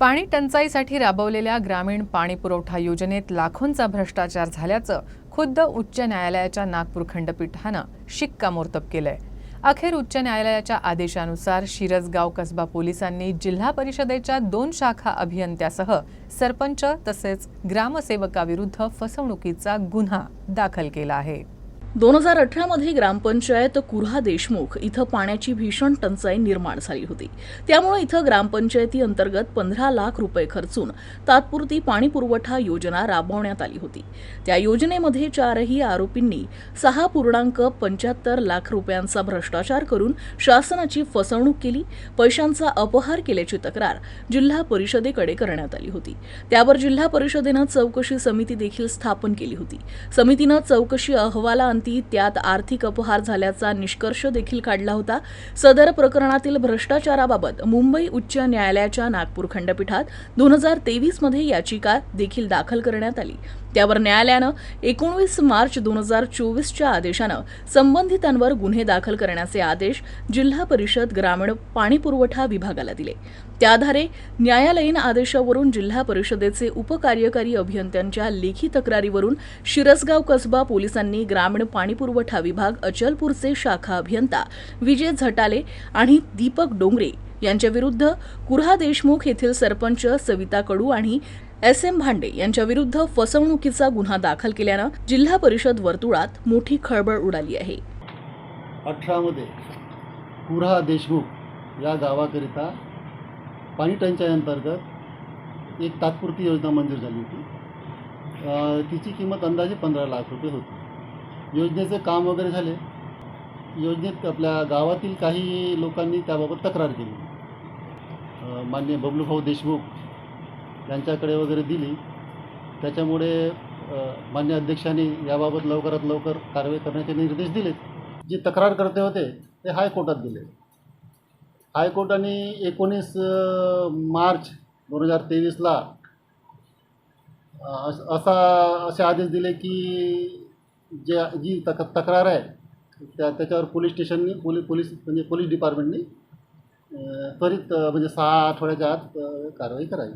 पाणी टंचाईसाठी राबवलेल्या ग्रामीण पाणी पुरवठा योजनेत लाखोंचा भ्रष्टाचार झाल्याचं खुद्द उच्च न्यायालयाच्या नागपूर खंडपीठानं शिक्कामोर्तब केलंय. अखेर उच्च न्यायालयाच्या आदेशानुसार शिरसगाव कसबा पोलिसांनी जिल्हा परिषदेच्या दोन शाखा अभियंत्यासह सरपंच तसेच ग्रामसेवकाविरुद्ध फसवणुकीचा गुन्हा दाखल केला आहे. दोन हजार अठरामध्ये ग्रामपंचायत कुर्हा देशमुख इथं पाण्याची भीषण टंचाई निर्माण झाली होती. त्यामुळे इथं ग्रामपंचायती अंतर्गत पंधरा लाख रुपये खर्चून तात्पुरती पाणी पुरवठा योजना राबवण्यात आली होती. त्या योजनेमध्ये चारही आरोपींनी सहा पूर्णांक पंच्याहत्तर लाख रुपयांचा भ्रष्टाचार करून शासनाची फसवणूक केली पैशांचा अपहार केल्याची तक्रार जिल्हा परिषदेकडे करण्यात आली होती. त्यावर जिल्हा परिषदेनं चौकशी समिती देखील स्थापन केली होती. समितीनं चौकशी अहवाला अहवालाअंती त्यात आर्थिक अपहार झाल्याचा निष्कर्ष देखील काढला होता. सदर प्रकरणातील भ्रष्टाचाराबाबत मुंबई उच्च न्यायालयाच्या नागपूर खंडपीठात दोन हजार तेवीसमध्ये याचिका देखील दाखल करण्यात आली. त्यावर न्यायालयानं एकोणवीस मार्च दोन हजार चोवीसच्या आदेशानं संबंधितांवर गुन्हे दाखल करण्याचे आदेश जिल्हा परिषद ग्रामीण पाणीपुरवठा विभागाला दिले. त्याआधारे न्यायालयीन आदेशावरून जिल्हा परिषदेचे उपकार्यकारी अभियंत्यांच्या लेखी तक्रारीवरून शिरसगाव कसबा पोलिसांनी ग्रामीण पाणीपुरवठा विभाग अचलपूरचे शाखा अभियंता विजय झटाले आणि दीपक डोंगरे यांच्याविरुद्ध कुर्हा देशमुख येथील सरपंच सविता कडू आणि एस एम भांडे यांच्याविरुद्ध फसवणुकीचा गुन्हा दाखल केल्यानं जिल्हा परिषद वर्तुळात मोठी खळबळ उडाली आहे. अठरामध्ये कुर्हा देशमुख या गावाकरिता पाणी टंचाई अंतर्गत एक तात्पुरती योजना मंजूर झाली होती. तिची किंमत अंदाजे पंधरा लाख रुपये होती. योजनेचे काम वगैरे झाले. योजनेत आपल्या गावातील काही लोकांनी त्याबाबत तक्रार केली. मान्य माननीय बबलूभाऊ देशमुख यांच्याकडे वगैरे दिली. त्याच्यामुळे मान्य अध्यक्षांनी याबाबत लवकरात लवकर कारवाई करण्याचे निर्देश दिलेत. जे तक्रारकर्ते होते ते हायकोर्टात दिले हायकोर्टाने एकोणीस मार्च दोन हजार तेवीसला असा असे आदेश दिले की जे जी तक तक्रार आहे त्या त्याच्यावर पोलीस स्टेशननी पोली पोलीस म्हणजे पोलीस डिपार्टमेंटनी त्वरित म्हणजे सहा आठवड्याच्या आत कारवाई करावी.